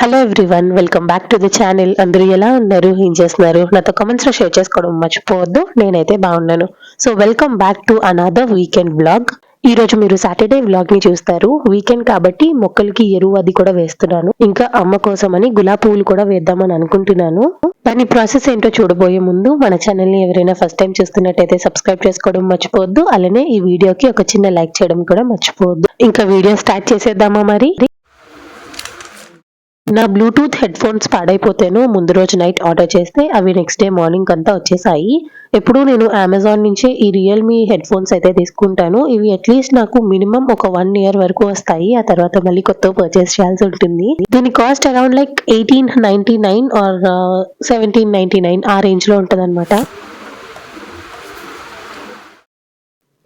Hello everyone welcome back to the channel అందరూ ఎలా ఉన్నారు? ఏం చేస్తున్నారు? నాతో కమెంట్స్లో షేర్ చేసుకోవడం మర్చిపోవద్దు. నేనైతే బాగున్నాను. So welcome back to another weekend blog ఈ రోజు మీరు సాటర్డే వ్లాగ్ని చూస్తారు. వీకెండ్ కాబట్టి మొక్కలకి ఎరువు అది కూడా వేస్తున్నాను. ఇంకా అమ్మ కోసమని గులాబీ పువ్వులు కూడా వేద్దామని అనుకుంటున్నాను. దాని ప్రాసెస్ ఏంటో చూడబోయే ముందు మన ఛానల్ని ఎవరైనా ఫస్ట్ టైం చూస్తున్నట్టయితే సబ్స్క్రైబ్ చేసుకోవడం మర్చిపోవద్దు. అలానే ఈ వీడియోకి ఒక చిన్న లైక్ చేయడం కూడా మర్చిపోవద్దు. ఇంకా వీడియో స్టార్ట్ చేసేద్దామా మరి? నా బ్లూటూత్ హెడ్ ఫోన్స్ పాడైపోతేను ముందు రోజు నైట్ ఆర్డర్ చేస్తే అవి నెక్స్ట్ డే మార్నింగ్ అంతా వచ్చేసాయి. ఎప్పుడూ నేను అమెజాన్ నుంచే ఈ రియల్మీ హెడ్ ఫోన్స్ అయితే తీసుకుంటాను. ఇవి అట్లీస్ట్ నాకు మినిమం ఒక వన్ ఇయర్ వరకు వస్తాయి. ఆ తర్వాత మళ్ళీ కొత్త పర్చేస్ చేయాల్సి ఉంటుంది. దీని cost around like eighteen ninety nine or seventeen ninety nine ఆ రేంజ్లో అనమాట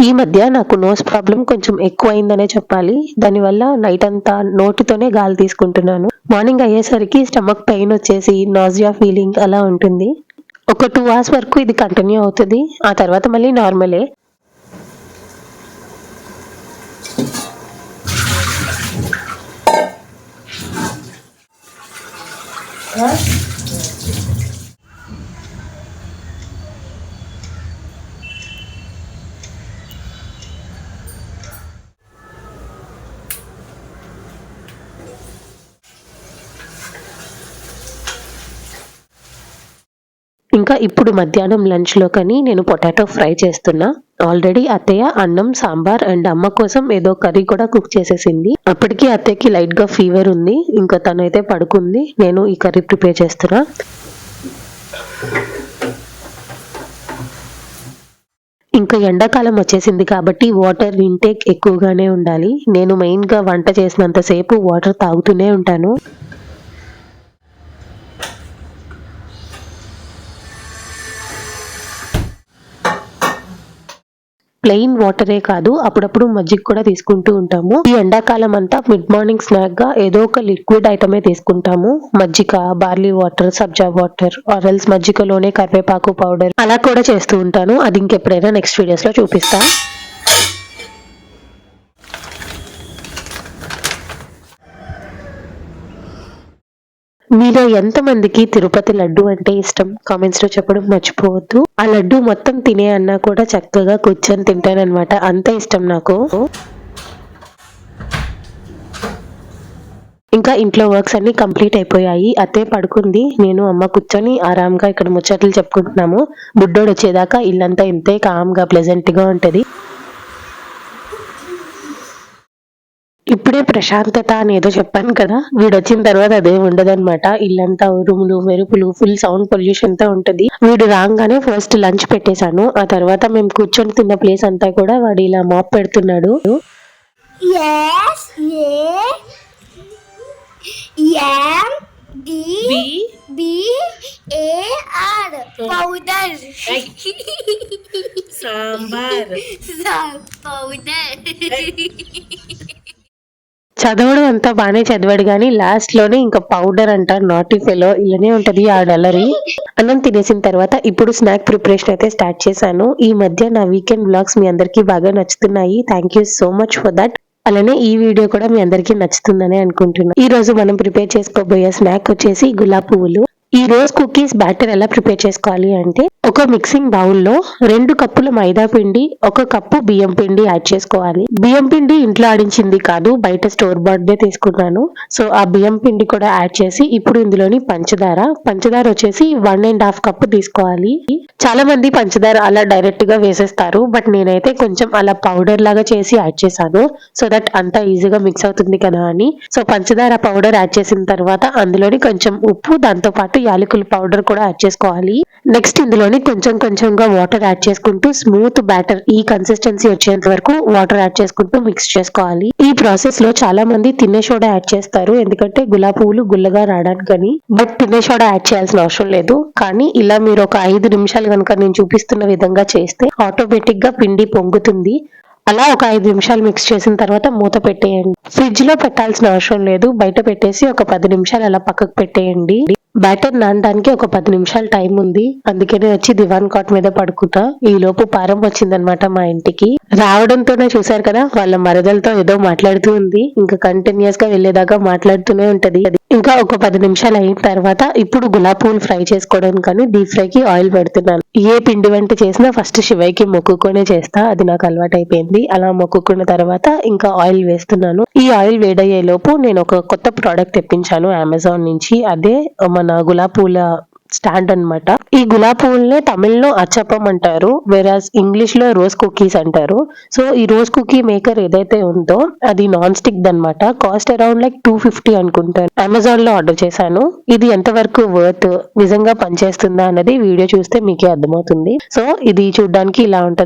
ఈ మధ్య నాకు నోస్ ప్రాబ్లం కొంచెం ఎక్కువైందనే చెప్పాలి. దానివల్ల నైట్ అంతా నోటితోనే గాలి తీసుకుంటున్నాను. మార్నింగ్ అయ్యేసరికి స్టమక్ పెయిన్ వచ్చేసి నాజియా ఫీలింగ్ అలా ఉంటుంది. ఒక టూ అవర్స్ వరకు ఇది కంటిన్యూ అవుతుంది. ఆ తర్వాత మళ్ళీ నార్మలే. ఇంకా ఇప్పుడు మధ్యాహ్నం లంచ్లో కానీ నేను పొటాటో ఫ్రై చేస్తున్నా. ఆల్రెడీ అత్తయ్య అన్నం సాంబార్ అండ్ అమ్మ కోసం ఏదో కర్రీ కూడా కుక్ చేసేసింది. అప్పటికి అత్తయ్యకి లైట్గా ఫీవర్ ఉంది. ఇంకా తనైతే పడుకుంది. నేను ఈ కర్రీ ప్రిపేర్ చేస్తున్నా. ఇంకా ఎండాకాలం వచ్చేసింది కాబట్టి వాటర్ ఇంటేక్ ఎక్కువగానే ఉండాలి. నేను మెయిన్గా వంట చేసినంతసేపు వాటర్ తాగుతూనే ఉంటాను. ప్లెయిన్ వాటరే కాదు అప్పుడప్పుడు మజ్జిగ కూడా తీసుకుంటూ ఉంటాము. ఈ ఎండాకాలం అంతా మిడ్ మార్నింగ్ స్నాక్గా ఏదో ఒక లిక్విడ్ ఐటమే తీసుకుంటాము. మజ్జిగ బార్లీ వాటర్ సబ్జా వాటర్ ఆరల్స్ మజ్జిగలోనే కరివేపాకు పౌడర్ అలా కూడా చేస్తూ ఉంటాను. అది ఇంకెప్పుడైనా నెక్స్ట్ వీడియోస్లో చూపిస్తాను. మీలో ఎంతమందికి తిరుపతి లడ్డు అంటే ఇష్టం? కామెంట్స్లో చెప్పడం మర్చిపోవద్దు. ఆ లడ్డు మొత్తం తినే అన్నా కూడా చక్కగా కూర్చొని తింటానన్నమాట. అంత ఇష్టం నాకు. ఇంకా ఇంట్లో వర్క్స్ అన్ని కంప్లీట్ అయిపోయాయి. అత్తే పడుకుంది. నేను అమ్మ కూర్చొని ఆరాంగా ఇక్కడ ముచ్చట్లు చెప్పుకుంటున్నాము. బుడ్డోడు వచ్చేదాకా ఇల్లంతా ఇంతే కామ్గా ప్లెజెంట్గా ఉంటుంది. ఇప్పుడే ప్రశాంతత అని ఏదో చెప్పాను కదా. వీడు వచ్చిన తర్వాత అదే ఉండదన్నమాట. ఇల్లంతా ఉరుములు మెరుపులు ఫుల్ సౌండ్ పొల్యూషన్తో ఉంటది. వీడు రాగానే ఫస్ట్ లంచ్ పెట్టేశాను. ఆ తర్వాత మేము కూర్చొని తిన్న ప్లేస్ అంతా కూడా వాడు ఇలా మాప్ పెడుతున్నాడు. Yes, yeah. M D B A R powder. Sambar. powder. చదవడం అంతా బాగానే చదివాడు కానీ లాస్ట్లోనే ఇంకా పౌడర్ అంట నాటి ఫెలో ఇలానే ఉంటది ఆ డలరీ అన్నం తినేసిన తర్వాత ఇప్పుడు స్నాక్ ప్రిపరేషన్ అయితే స్టార్ట్ చేశాను. ఈ మధ్య నా వీకెండ్ బ్లాగ్స్ మీ అందరికీ బాగా నచ్చుతున్నాయి. Thank you so much for that అలానే ఈ వీడియో కూడా మీ అందరికీ నచ్చుతుందని అనుకుంటున్నాను ఈ రోజు మనం ప్రిపేర్ చేసుకోబోయే స్నాక్ వచ్చేసి గులాబ్ పువ్వులు. ఈ రోజు కుకీస్ బ్యాటర్ ఎలా ప్రిపేర్ చేసుకోవాలి అంటే ఒక మిక్సింగ్ బౌల్లో రెండు కప్పుల మైదా పిండి ఒక కప్పు బియ్యం పిండి యాడ్ చేసుకోవాలి. బియ్యం పిండి ఇంట్లో ఆడించింది కాదు బయట స్టోర్ దే తీసుకున్నాను. సో ఆ బియ్యం పిండి కూడా యాడ్ చేసి ఇప్పుడు ఇందులోని పంచదార. పంచదార వచ్చేసి వన్ అండ్ హాఫ్ కప్ తీసుకోవాలి. చాలా మంది పంచదార అలా డైరెక్ట్గా వేసేస్తారు బట్ నేనైతే కొంచెం అలా పౌడర్ లాగా చేసి యాడ్ చేశాను. సో దట్ అంతా ఈజీగా మిక్స్ అవుతుంది కదా అని. సో పంచదార పౌడర్ యాడ్ చేసిన తర్వాత అందులోని కొంచెం ఉప్పు దాంతో పాటు యాలకుల పౌడర్ కూడా యాడ్ చేసుకోవాలి. నెక్స్ట్ ఇందులో ఇందులోని కొంచెం కొంచెంగా వాటర్ యాడ్ చేసుకుంటూ స్మూత్ బ్యాటర్ ఈ కన్సిస్టెన్సీ వచ్చేంత వరకు వాటర్ యాడ్ చేసుకుంటూ మిక్స్ చేసుకోవాలి. ఈ ప్రాసెస్లో చాలా మంది తినే సోడా యాడ్ చేస్తారు. ఎందుకంటే గులాబీ పువ్వులు గుల్లగా రావడానికని. బట్ తినే సోడా యాడ్ చేయాల్సిన అవసరం లేదు. కానీ ఇలా మీరు ఒక ఐదు నిమిషాలు కనుక నేను చూపిస్తున్న విధంగా చేస్తే ఆటోమేటిక్గా పిండి పొంగుతుంది. అలా ఒక ఐదు నిమిషాలు మిక్స్ చేసిన తర్వాత మూత పెట్టేయండి. ఫ్రిడ్జ్లో పెట్టాల్సిన అవసరం లేదు. బయట పెట్టేసి ఒక పది నిమిషాలు అలా పక్కకు పెట్టేయండి. బ్యాటర్ నానడానికి ఒక పది నిమిషాలు టైం ఉంది. అందుకనే వచ్చి దివాన్ కాట్ మీద పడుకుంటా. ఈ లోపు పారం వచ్చిందనమాట మా ఇంటికి. రావడంతోనే చూసారు కదా వాళ్ళ మరదలతో ఏదో మాట్లాడుతూ ఉంది. ఇంకా కంటిన్యూస్గా వెళ్ళేదాకా మాట్లాడుతూనే ఉంటది. ఇంకా ఒక పది నిమిషాలు అయిన తర్వాత ఇప్పుడు గులాబ్ పూలు ఫ్రై చేసుకోవడానికి కానీ డీప్ ఫ్రై కి ఆయిల్ పెడుతున్నాను. ఏ పిండి వంట చేసినా ఫస్ట్ శివయ్యకి మొక్కుకొనే చేస్తా. అది నాకు అలవాటు అయిపోయింది అలా మొక్కుకున్న తర్వాత ఇంకా ఆయిల్ వేస్తున్నాను. ఈ ఆయిల్ వేడయ్యే లోపు నేను ఒక కొత్త ప్రోడక్ట్ తెప్పించాను అమెజాన్ నుంచి. అదే మన గులాబ్ పూల స్టాండ్ అన్నమాట. ఈ గులాబ్ పువ్వుల్నే తమిళ్ళో అచ్చప్పం అంటారు వేరాజ్ ఇంగ్లీష్లో రోజ్ కుకీస్ అంటారు. సో ఈ రోజ్ కుకీ మేకర్ ఏదైతే ఉందో అది non stick దన్నమాట cost around like two fifty అనుకుంటాను అమెజాన్లో ఆర్డర్ చేశాను. ఇది ఎంత వరకు వర్త్ నిజంగా పనిచేస్తుందా అన్నది వీడియో చూస్తే మీకే అర్థమవుతుంది. సో ఇది చూడడానికి ఇలా ఉంటది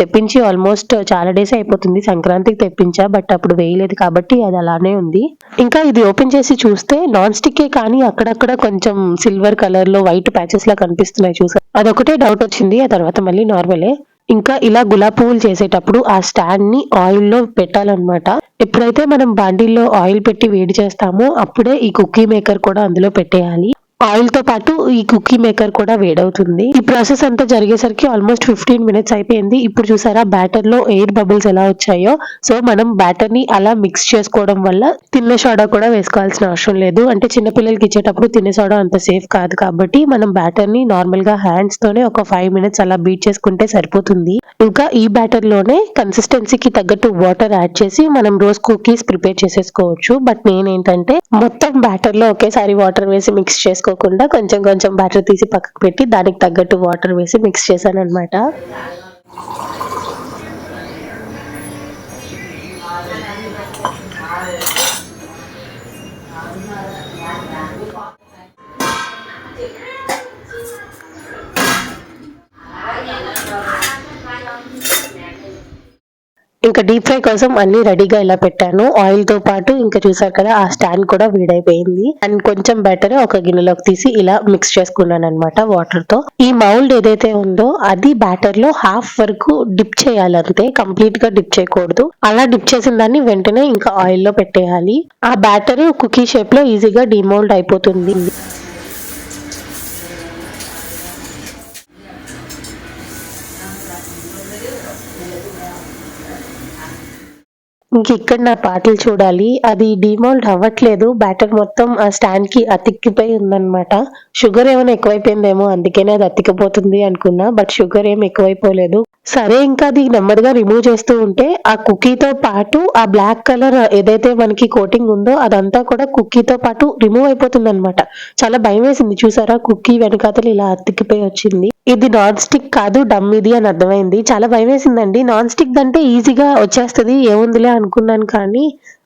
తెప్పించి ఆల్మోస్ట్ చాలా డేస్ అయిపోతుంది. సంక్రాంతికి తెప్పించా బట్ అప్పుడు వేయలేదు కాబట్టి అది అలానే ఉంది. ఇంకా ఇది ఓపెన్ చేసి చూస్తే నాన్ స్టిక్ కానీ అక్కడక్కడ కొంచెం సిల్వర్ కలర్ లో వైట్ ప్యాచెస్ లా కనిపిస్తున్నాయి చూసా అదొకటే డౌట్ వచ్చింది ఆ తర్వాత మళ్ళీ నార్మలే ఇంకా ఇలా గులాబ్ పువ్వులు చేసేటప్పుడు ఆ స్టాండ్ని ఆయిల్లో పెట్టాలన్నమాట. ఎప్పుడైతే మనం బాండీల్లో ఆయిల్ పెట్టి వేడి చేస్తామో అప్పుడే ఈ కుకీ మేకర్ కూడా అందులో పెట్టేయాలి. ఆయిల్తో పాటు ఈ కుకీ మేకర్ కూడా వేడవుతుంది. ఈ ప్రాసెస్ అంతా జరిగేసరికి ఆల్మోస్ట్ ఫిఫ్టీన్ మినిట్స్ అయిపోయింది. ఇప్పుడు చూసారా బ్యాటర్లో ఎయిర్ బబుల్స్ ఎలా వచ్చాయో. సో మనం బ్యాటర్ని అలా మిక్స్ చేసుకోవడం వల్ల తిన్న సోడా కూడా వేసుకోవాల్సిన అవసరం లేదు. అంటే చిన్న పిల్లలకి ఇచ్చేటప్పుడు తిన్న సోడా అంత సేఫ్ కాదు కాబట్టి మనం బ్యాటర్ని నార్మల్గా హ్యాండ్స్ తోనే ఒక ఫైవ్ మినిట్స్ అలా బీట్ చేసుకుంటే సరిపోతుంది. ఇంకా ఈ బ్యాటర్లోనే కన్సిస్టెన్సీకి తగ్గట్టు వాటర్ యాడ్ చేసి మనం రోజ్ కుకీస్ ప్రిపేర్ చేసేసుకోవచ్చు. బట్ నేనేంటంటే మొత్తం బ్యాటర్లో ఒకేసారి వాటర్ వేసి మిక్స్ చేసుకో వేసుకోకుండా కొంచెం కొంచెం బ్యాటర్ తీసి పక్కకు పెట్టి దానికి తగ్గట్టు వాటర్ వేసి మిక్స్ చేశాను అనమాట ఇంకా డీప్ ఫ్రై కోసం అన్ని రెడీగా ఇలా పెట్టాను. ఆయిల్తో పాటు ఇంకా చూసారు కదా ఆ స్టాండ్ కూడా వేడైపోయింది. అండ్ కొంచెం బెటర్ ఒక గిన్నెలోకి తీసి ఇలా మిక్స్ చేసుకున్నాను అనమాట వాటర్తో. ఈ మౌల్డ్ ఏదైతే ఉందో అది బ్యాటర్లో హాఫ్ వరకు డిప్ చేయాలంతే కంప్లీట్గా డిప్ చేయకూడదు. అలా డిప్ చేసిన దాన్ని వెంటనే ఇంకా ఆయిల్లో పెట్టేయాలి. ఆ బ్యాటర్ కుకీ షేప్లో ఈజీగా డిమోల్డ్ అయిపోతుంది. ఇంకిక్కడ నా పాటలు చూడాలి. అది డిమోల్డ్ అవ్వట్లేదు. బ్యాటర్ మొత్తం ఆ స్టాండ్కి అతిక్కిపోయి ఉందన్నమాట. షుగర్ ఏమైనా ఎక్కువైపోయిందేమో అందుకనే అది అతికిపోతుంది అనుకున్నా బట్ షుగర్ ఏం ఎక్కువైపోలేదు. సరే ఇంకా అది నెమ్మదిగా రిమూవ్ చేస్తూ ఉంటే ఆ కుకీతో పాటు ఆ బ్లాక్ కలర్ ఏదైతే మనకి కోటింగ్ ఉందో అదంతా కూడా కుకీతో పాటు రిమూవ్ అయిపోతుంది అనమాట చాలా భయం వేసింది. చూసారా? కుకీ వెనకాతలు ఇలా అతికిపోయి వచ్చింది. ఇది నాన్ స్టిక్ కాదు డమ్ ఇది అని అర్థమైంది. చాలా భయం వేసిందండి నాన్ స్టిక్ అంటే ఈజీగా వచ్చేస్తుంది. ఏముందిలే అనుకున్నాను కానీ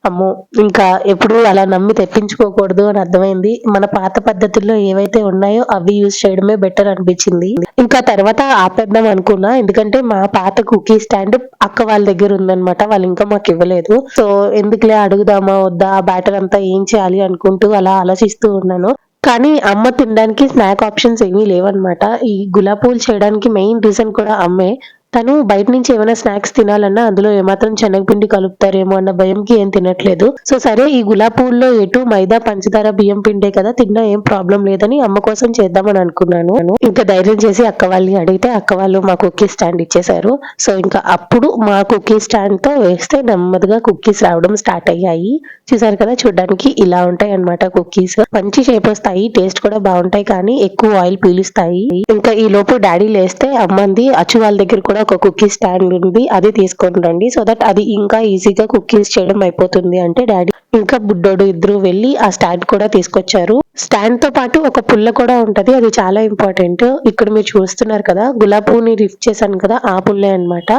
అమ్మో ఇంకా ఎప్పుడు అలా నమ్మి తెప్పించుకోకూడదు అని అర్థమైంది. మన పాత పద్ధతుల్లో ఏవైతే ఉన్నాయో అవి యూజ్ చేయడమే బెటర్ అనిపించింది. ఇంకా తర్వాత ఆపేద్దాం అనుకున్నా. ఎందుకంటే మా పాత కుకీ స్టాండ్ అక్క వాళ్ళ దగ్గర ఉందన్నమాట. వాళ్ళు ఇంకా మాకు ఇవ్వలేదు. సో ఎందుకులే అడుగుదామా వద్దా ఆ బ్యాటర్ అంతా ఏం చేయాలి అనుకుంటూ అలా ఆలోచిస్తూ ఉన్నాను. కానీ అమ్మ తినడానికి స్నాక్ ఆప్షన్స్ ఏమీ లేవన్నమాట. ఈ గులాబ్ పూలు చేయడానికి మెయిన్ రీజన్ కూడా అమ్మే. తను బయట నుంచి ఏమైనా స్నాక్స్ తినాలన్నా అందులో ఏమాత్రం శనగపిండి కలుపుతారేమో అన్న భయంకి ఏం తినట్లేదు. సో సరే ఈ గులాబ్ పువ్వుల్లో ఎటు మైదా పంచదార బియ్యం పిండే కదా తిన్నా ఏం ప్రాబ్లం లేదని అమ్మ కోసం చేద్దామని అనుకున్నాను. ఇంకా ధైర్యం చేసి అక్క వాళ్ళని అడిగితే అక్క వాళ్ళు మా కుకీ స్టాండ్ ఇచ్చేశారు. సో ఇంకా అప్పుడు మా కుకీ స్టాండ్తో వేస్తే నెమ్మదిగా కుకీస్ రావడం స్టార్ట్ అయ్యాయి. చూసారు కదా చూడడానికి ఇలా ఉంటాయి అన్నమాట కుకీస్ మంచి షేప్ వస్తాయి టేస్ట్ కూడా బాగుంటాయి కానీ ఎక్కువ ఆయిల్ పీలుస్తాయి. ఇంకా ఈ లోపు డాడీ లేస్తే అమ్మంది అచ్చు వాళ్ళ దగ్గర కూడా ఒక కుకీ స్టాండ్ ఉంది అది తీసుకొని రండి. సో దట్ అది ఇంకా ఈజీగా కుకీస్ చేయడం అయిపోతుంది అంటే డాడీ ఇంకా బుడ్డోడు ఇద్దరు వెళ్ళి ఆ స్టాండ్ కూడా తీసుకొచ్చారు. స్టాండ్తో పాటు ఒక పుల్ల కూడా ఉంటది అది చాలా ఇంపార్టెంట్ ఇక్కడ మీరు చూస్తున్నారు కదా గులాబ్ పువ్వుని చేశాను కదా ఆ పుల్లే అన్నమాట.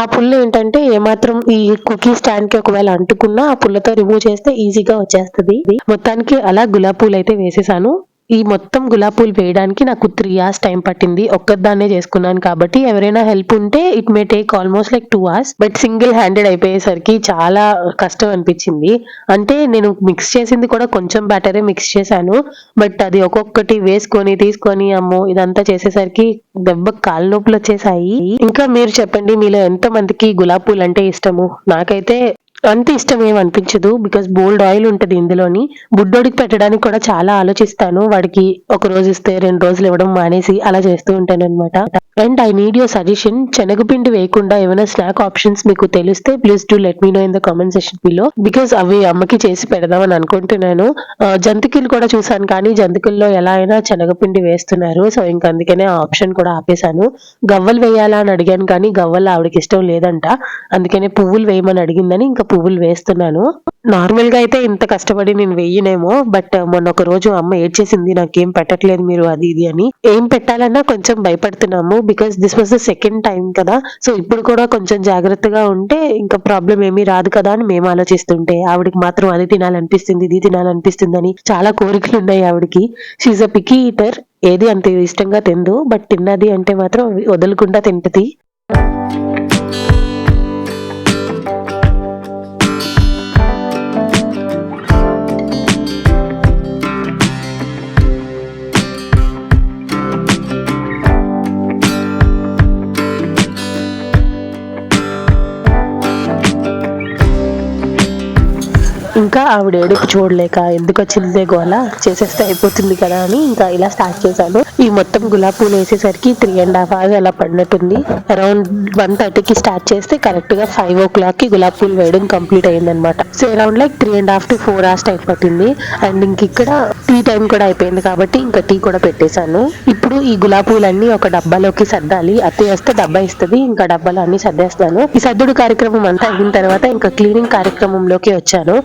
ఆ పుల్ల ఏంటంటే ఏమాత్రం ఈ కుకీ స్టాండ్కి ఒకవేళ అంటుకున్నా ఆ పుల్లతో రిమూవ్ చేస్తే ఈజీగా వచ్చేస్తది. మొత్తానికి అలా గులాబ్ పూలు అయితే వేసేసాను. ఈ మొత్తం గులాబ్ పూలు వేయడానికి నాకు త్రీ అవర్స్ టైం పట్టింది. ఒక్కదాన్నే చేసుకున్నాను కాబట్టి ఎవరైనా హెల్ప్ ఉంటే it may take almost like two hours but single handed అయిపోయేసరికి చాలా కష్టం అనిపించింది. అంటే నేను మిక్స్ చేసింది కూడా కొంచెం బ్యాటరే మిక్స్ చేశాను బట్ అది ఒక్కొక్కటి వేసుకొని తీసుకొని అమ్మో ఇదంతా చేసేసరికి దెబ్బ కాళ్ళ నొప్పులు వచ్చేసాయి. ఇంకా మీరు చెప్పండి మీలో ఎంత మందికి గులాబ్ పూలు అంటే ఇష్టము? నాకైతే అంత ఇష్టం ఏం అనిపించదు బికాస్ బోల్డ్ ఆయిల్ ఉంటుంది ఇందులోని. బుడ్డోడికి పెట్టడానికి కూడా చాలా ఆలోచిస్తాను. వాడికి ఒక రోజు ఇస్తే రెండు రోజులు ఇవ్వడం మానేసి అలా చేస్తూ ఉంటాను అనమాట and I need your suggestion శనగపిండి వేయకుండా ఏమైనా స్నాక్ ఆప్షన్స్ మీకు తెలిస్తే please do let me know in the comment session below because అవి అమ్మకి చేసి పెడదామని అనుకుంటున్నాను. జంతికలు కూడా చూసాను కానీ జంతికల్లో ఎలా అయినా శనగపిండి వేస్తున్నారు. సో ఇంకా అందుకనే ఆ ఆప్షన్ కూడా ఆపేశాను. గవ్వలు వేయాలా అని అడిగాను కానీ గవ్వలు ఆవిడకి ఇష్టం లేదంట. అందుకనే పువ్వులు వేయమని అడిగిందని ఇంకా పువ్వులు వేస్తున్నాను. నార్మల్గా అయితే ఇంత కష్టపడి నేను వేయనేమో బట్ uh, మొన్న ఒక రోజు అమ్మ ఏడ్చేసింది నాకేం పెట్టట్లేదు మీరు అది ఇది అని. ఏం పెట్టాలన్నా కొంచెం భయపడుతున్నాము because this was the second time కదా. సో ఇప్పుడు కూడా కొంచెం జాగ్రత్తగా ఉంటే ఇంకా ప్రాబ్లం ఏమీ రాదు కదా అని మేము ఆలోచిస్తుంటే ఆవిడకి మాత్రం అది తినాలనిపిస్తుంది ఇది తినాలనిపిస్తుంది అని చాలా కోరికలు ఉన్నాయి ఆవిడకి. షీజ్ అ పికీ ఈటర్ ఏది అంత ఇష్టంగా తిందు బట్ తిన్నది అంటే మాత్రం వదలకుండా తింటది. ఇంకా ఆవిడ ఏడుపు చూడలేక ఎందుకు వచ్చిందే గోల? చేసేస్తే అయిపోతుంది కదా అని ఇంకా ఇలా స్టార్ట్ చేశాను ఈ మొత్తం గులాబ్ పూలు వేసేసరికి త్రీ అండ్ హాఫ్ అవర్స్ అలా పడినట్టుంది. అరౌండ్ వన్ థర్టీకి స్టార్ట్ చేస్తే కరెక్ట్గా ఫైవ్ ఓ క్లాక్కి గులాబ్ పూలు వేయడం కంప్లీట్ అయిందనమాట so around like three and half to four hours time పట్టింది అండ్ ఇంక ఇక్కడ టీ టైం కూడా అయిపోయింది కాబట్టి ఇంకా టీ కూడా పెట్టేశాను. ఇప్పుడు ఈ గులాబ్ పూలన్నీ ఒక డబ్బాలోకి సర్దాలి. అత్తయ్య వస్తే డబ్బా ఇస్తుంది. ఇంకా డబ్బాలో అన్ని సర్దేస్తాను ఈ సర్దుడు కార్యక్రమం అంతా అయిన తర్వాత ఇంకా క్లీనింగ్ కార్యక్రమంలోకి వచ్చాను.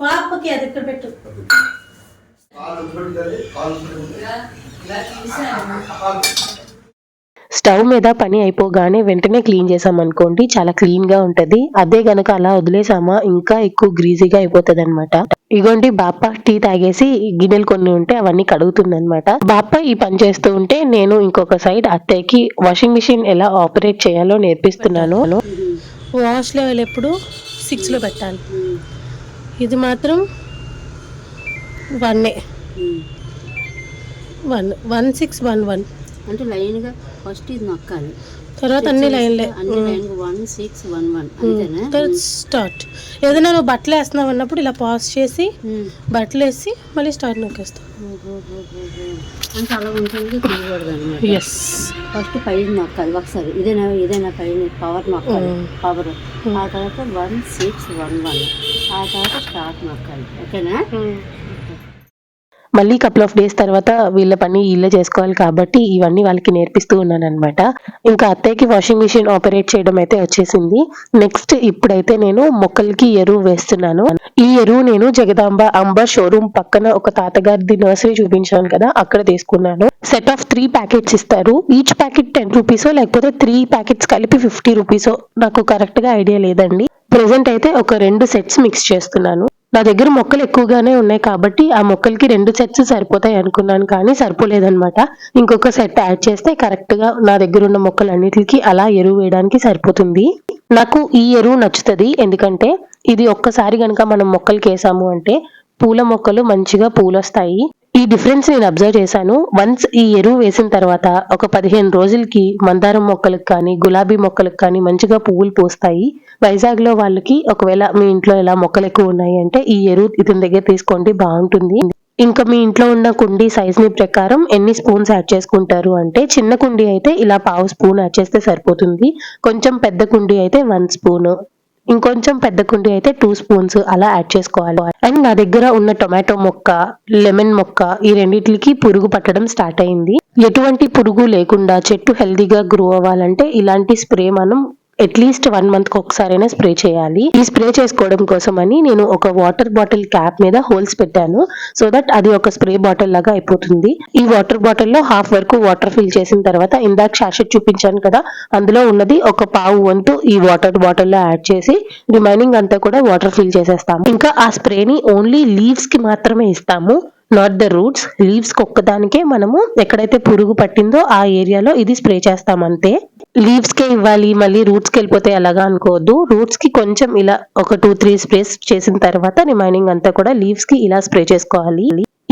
పాపకి అది ఇక్కడ పెట్టు కాలు పెట్టుకోవాలి కాలు స్టవ్ మీద పని అయిపోగానే వెంటనే క్లీన్ చేసాం అనుకోండి చాలా క్లీన్గా ఉంటుంది. అదే గనక అలా వదిలేసామా ఇంకా ఎక్కువ గ్రీజీగా అయిపోతుంది అనమాట ఇగోండి బాప్ప టీ తాగేసి గిన్నెలు కొన్ని ఉంటే అవన్నీ కడుగుతుంది అనమాట బాప్ప ఈ పని చేస్తూ ఉంటే నేను ఇంకొక సైడ్ అత్తయ్యకి వాషింగ్ మిషన్ ఎలా ఆపరేట్ చేయాలో నేర్పిస్తున్నాను. వాష్ లెవెల్ ఎప్పుడు? సిక్స్లో పెట్టాలి. ఇది మాత్రం వన్నే one one six one one. అంటే లైన్గా ఫస్ట్ ఇది నొక్కాలి. తర్వాత అన్ని లైన్లే. అన్ని line one six one one అంతేనా? స్టార్ట్. ఏదైనా నువ్వు బట్టలు వేస్తున్నావు అన్నప్పుడు ఇలా పాజ్ చేసి. బట్టలు వేసి మళ్ళీ స్టార్ట్ నొక్కేస్తావు. అంటే అలా ఉంటుంది తీయకూడదు అనమాట ఎస్ ఫస్ట్ పైన నొక్కాలి ఒకసారి. ఇదేనా ఇదేనా పైన పవర్ నొక్కాలి. పవర్. ఆ తర్వాత వన్ సిక్స్ వన్ వన్. ఆ తర్వాత స్టార్ట్ నొక్కాలి. ఓకేనా? మళ్ళీ కపుల్ ఆఫ్ డేస్ తర్వాత వీళ్ళ పని వీళ్ళే చేసుకోవాలి కాబట్టి ఇవన్నీ వాళ్ళకి నేర్పిస్తూ ఉన్నాను అనమాట ఇంకా అత్తయ్యకి వాషింగ్ మిషన్ ఆపరేట్ చేయడం అయితే వచ్చేసింది. నెక్స్ట్ ఇప్పుడైతే నేను మొక్కలకి ఎరువు వేస్తున్నాను. ఈ ఎరువు నేను జగదాంబ అంబ షోరూమ్ పక్కన ఒక తాతగారిది నర్సరీ చూపించాను కదా అక్కడ తీసుకున్నాను. సెట్ ఆఫ్ త్రీ ప్యాకెట్స్ ఇస్తారు. ఈచ్ ప్యాకెట్ టెన్ రూపీసో లేకపోతే త్రీ ప్యాకెట్స్ కలిపి ఫిఫ్టీ రూపీసో నాకు కరెక్ట్గా ఐడియా లేదండి. ప్రెసెంట్ అయితే ఒక రెండు సెట్స్ మిక్స్ చేస్తున్నాను. నా దగ్గర మొక్కలు ఎక్కువగానే ఉన్నాయి కాబట్టి ఆ మొక్కలకి రెండు సెట్స్ సరిపోతాయి అనుకున్నాను కానీ సరిపోలేదనమాట ఇంకొక సెట్ యాడ్ చేస్తే కరెక్ట్గా నా దగ్గర ఉన్న మొక్కలన్నిటికి అలా ఎరువు వేయడానికి సరిపోతుంది. నాకు ఈ ఎరువు నచ్చుతుంది. ఎందుకంటే ఇది ఒక్కసారి కనుక మనం మొక్కలకి వేసాము అంటే పూల మొక్కలు మంచిగా పూలు వస్తాయి ఈ డిఫరెన్స్ నేను అబ్జర్వ్ చేశాను. వన్స్ ఈ ఎరువు వేసిన తర్వాత ఒక పదిహేను రోజులకి మందారం మొక్కలకు కానీ గులాబీ మొక్కలకు కానీ మంచిగా పువ్వులు పూస్తాయి. వైజాగ్లో వాళ్ళకి ఒకవేళ మీ ఇంట్లో ఇలా మొక్కలు ఎక్కువ ఉన్నాయి అంటే ఈ ఎరువు ఇతని దగ్గర తీసుకోండి బాగుంటుంది. ఇంకా మీ ఇంట్లో ఉన్న కుండీ సైజ్ని ప్రకారం ఎన్ని స్పూన్స్ యాడ్ చేసుకుంటారు అంటే చిన్న కుండీ అయితే ఇలా పావు స్పూన్ యాడ్ చేస్తే సరిపోతుంది. కొంచెం పెద్ద కుండీ అయితే వన్ స్పూన్ ఇంకొంచెం పెద్ద కుండి అయితే టూ స్పూన్స్ అలా యాడ్ చేసుకోవాలి. అండ్ నా దగ్గర ఉన్న టొమాటో మొక్క లెమన్ మొక్క ఈ రెండింటికి పురుగు పట్టడం స్టార్ట్ అయింది. ఎటువంటి పురుగు లేకుండా చెట్టు హెల్దీగా గ్రో అవ్వాలంటే ఇలాంటి స్ప్రే మనం అట్లీస్ట్ వన్ మంత్కి ఒకసారైనా స్ప్రే చేయాలి. ఈ స్ప్రే చేసుకోవడం కోసం అని నేను ఒక వాటర్ బాటిల్ క్యాప్ మీద హోల్స్ పెట్టాను. సో దట్ అది ఒక స్ప్రే బాటిల్ లాగా అయిపోతుంది. ఈ వాటర్ బాటిల్లో హాఫ్ వరకు వాటర్ ఫిల్ చేసిన తర్వాత ఇందాక షాషెట్ చూపించాను కదా అందులో ఉన్నది ఒక పావు వంతు ఈ వాటర్ బాటిల్లో యాడ్ చేసి రిమైనింగ్ అంతా కూడా వాటర్ ఫిల్ చేసేస్తాము. ఇంకా ఆ స్ప్రేని ఓన్లీ లీవ్స్కి మాత్రమే ఇస్తాము నాట్ ద రూట్స్ లీవ్స్ ఒక్కదానికే మనము ఎక్కడైతే పురుగు పట్టిందో ఆ ఏరియాలో ఇది స్ప్రే చేస్తామంతే. అంతే లీవ్స్ కే ఇవ్వాలి మళ్ళీ రూట్స్కి వెళ్ళిపోతే అలాగా అనుకోవద్దు. రూట్స్కి కొంచెం ఇలా ఒక టూ త్రీ స్ప్రేస్ చేసిన తర్వాత రిమైనింగ్ అంతా కూడా లీవ్స్కి ఇలా స్ప్రే చేసుకోవాలి.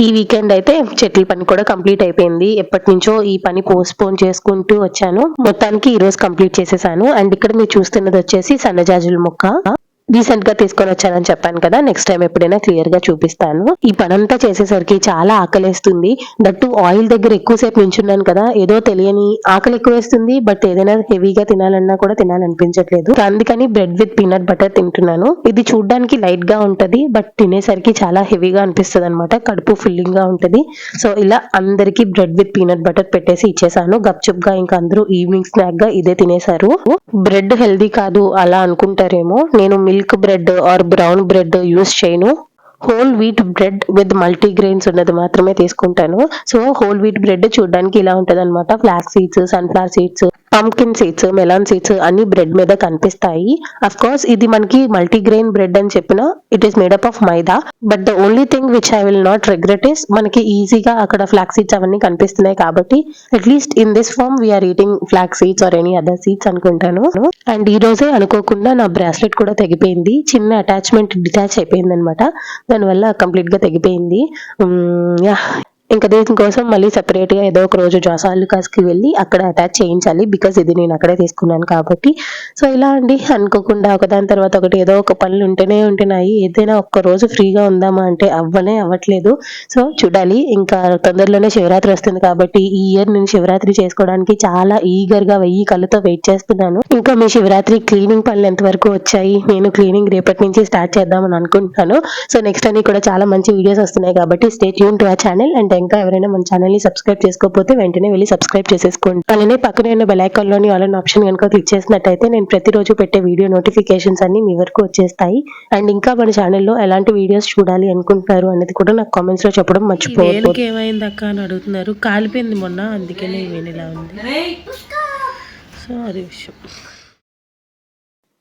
ఈ వీకెండ్ అయితే చెట్ల పని కూడా కంప్లీట్ అయిపోయింది. ఎప్పటి నుంచో ఈ పని పోస్ట్ పోన్ చేసుకుంటూ వచ్చాను. మొత్తానికి ఈ రోజు కంప్లీట్ చేసేసాను. అండ్ ఇక్కడ మీరు చూస్తున్నది వచ్చేసి సన్నజాజుల మొక్క. రీసెంట్గా తీసుకొని వచ్చానని చెప్పాను కదా నెక్స్ట్ టైం ఎప్పుడైనా క్లియర్గా చూపిస్తాను. ఈ పనంతా చేసేసరికి చాలా ఆకలేస్తుంది. దట్టు ఆయిల్ దగ్గర ఎక్కువసేపు నించున్నాను కదా ఏదో తెలియని ఆకలి ఎక్కువ వేస్తుంది బట్ ఏదైనా హెవీగా తినాలన్నా కూడా తినాలనిపించట్లేదు. అందుకని బ్రెడ్ విత్ పీనట్ బటర్ తింటున్నాను. ఇది చూడడానికి లైట్గా ఉంటది బట్ తినేసరికి చాలా హెవీగా అనిపిస్తుంది అనమాట కడుపు ఫిల్లింగ్గా ఉంటది. సో ఇలా అందరికి బ్రెడ్ విత్ పీనట్ బటర్ పెట్టేసి ఇచ్చేసాను. గప్చుప్గా ఇంకా అందరూ ఈవినింగ్ స్నాక్గా ఇదే తినేసారు బ్రెడ్ హెల్దీ కాదు అలా అనుకుంటారేమో. నేను milk bread or brown bread use చేయను. Whole wheat bread with multigrains ఉన్నది మాత్రమే తీసుకుంటాను. సో హోల్ వీట్ బ్రెడ్ చూడడానికి ఇలా ఉంటుంది అనమాట flax seeds sunflower seeds pumpkin seeds melon seeds అన్ని బ్రెడ్ మీద కనిపిస్తాయి. అఫ్ కోర్స్ ఇది మనకి మల్టీగ్రెయిన్ బ్రెడ్ అని చెప్పిన it is made up of maida. But the only thing which I will not regret is మనకి ఈజీగా అక్కడ ఫ్లాక్ సీడ్స్ అవన్నీ కనిపిస్తున్నాయి కాబట్టి at least in this form we are eating flax seeds or any other seeds అనుకుంటాను. And ఈ రోజే అనుకోకుండా నా బ్రాస్లెట్ కూడా తెగిపోయింది. చిన్న అటాచ్మెంట్ డిటాచ్ అయిపోయింది అనమాట దానివల్ల కంప్లీట్గా తెగిపోయింది యా. ఇంకా దీనికోసం మళ్ళీ సెపరేట్గా ఏదో ఒక రోజు జాసాలుకాస్కి వెళ్ళి అక్కడ అటాచ్ చేయించాలి బికాస్ ఇది నేను అక్కడే తీసుకున్నాను కాబట్టి. సో ఇలా అండి. అనుకోకుండా ఒకదాని తర్వాత ఒకటి ఏదో ఒక పనులు ఉంటేనే ఉంటున్నాయి. ఏదైనా ఒక్క రోజు ఫ్రీగా ఉందామా అంటే అవ్వనే అవ్వట్లేదు. సో చూడాలి. ఇంకా తొందరలోనే శివరాత్రి వస్తుంది కాబట్టి ఈ ఇయర్ నేను శివరాత్రి చేసుకోవడానికి చాలా ఈగర్గా వెయ్యి కళ్ళతో వెయిట్ చేస్తున్నాను. ఇంకా మీ శివరాత్రి క్లీనింగ్ పనులు ఎంతవరకు వచ్చాయి? నేను క్లీనింగ్ రేపటి నుంచి స్టార్ట్ చేద్దామని అనుకుంటున్నాను. సో నెక్స్ట్ అన్ని కూడా చాలా మంచి వీడియోస్ వస్తున్నాయి కాబట్టి స్టే ట్యూన్ టు ఆ ఛానల్ అండ్ ఇంకా ఎవరైనా మన ఛానల్ని సబ్స్క్రైబ్ చేసుకోకపోతే వెంటనే వెళ్ళి సబ్స్క్రైబ్ చేసేసుకోండి. అలానే పక్కనే ఉన్న బెల్ ఐకాన్లోని ఆల్ ఆప్షన్ కనుక క్లిక్ చేసినట్టయితే నేను ప్రతిరోజు పెట్టే వీడియో నోటిఫికేషన్స్ అన్ని మీ వరకు వచ్చేస్తాయి. అండ్ ఇంకా మన ఛానల్లో ఎలాంటి వీడియోస్ చూడాలి అనుకుంటున్నారు అనేది కూడా నాకు కామెంట్స్లో చెప్పడం మర్చిపోవద్దు. వేలుకి ఏమైంది అక్క అని అడుగుతున్నారు. కాలిపోయింది మొన్న అందుకనే ఇలా ఉంది. సో అది విషయం.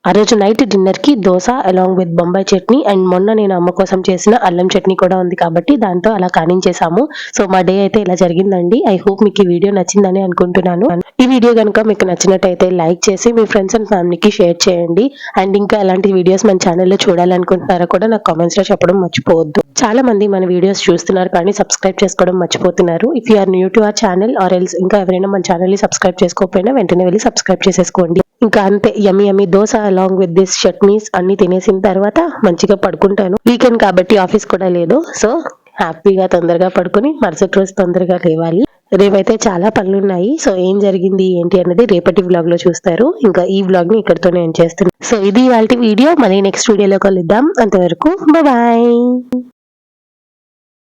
ఆ రోజు నైట్ డిన్నర్కి dosa along with Bombay chutney and మొన్న నేను అమ్మ కోసం చేసిన అల్లం చట్నీ కూడా ఉంది కాబట్టి దాంతో అలా కానించేసాము సో మా డే అయితే ఇలా జరిగిందండి. ఐ హోప్ మీకు ఈ వీడియో నచ్చిందని అనుకుంటున్నాను. ఈ వీడియో కనుక మీకు నచ్చినట్టయితే లైక్ చేసి మీ ఫ్రెండ్స్ అండ్ ఫ్యామిలీకి షేర్ చేయండి. అండ్ ఇంకా ఎలాంటి వీడియోస్ మన ఛానల్లో చూడాలనుకుంటున్నారో కూడా నాకు కామెంట్స్లో చెప్పడం మర్చిపోవద్దు. చాలా మంది మన వీడియోస్ చూస్తున్నారు కానీ సబ్స్క్రైబ్ చేసుకోవడం మర్చిపోతున్నారు. If are new to our channel or else ఇంకా ఎవరైనా మన ఛానల్ని సబ్స్క్రైబ్ చేసుకోకపోయినా వెంటనే వెళ్ళి సబ్స్క్రైబ్ చేసేసుకోండి. ఇంకా అంతే yummy yummy dosa along with this chutneys అన్ని తినేసిన తర్వాత మంచిగా పడుకుంటాను. వీకెండ్ కాబట్టి ఆఫీస్ కూడా లేదు సో హ్యాపీగా తొందరగా పడుకొని మరుసటి రోజు తొందరగా లేవాలి. రేపైతే చాలా పనులు ఉన్నాయి సో ఏం జరిగింది ఏంటి అన్నది రేపటి వ్లాగ్లో చూస్తారు. ఇంకా ఈ వ్లాగ్ని ఇక్కడతోనే నేను చేస్తున్నాను సో ఇది వాళ్ళ వీడియో మళ్ళీ నెక్స్ట్ వీడియోలో కలుద్దాం. అంతవరకు బాయ్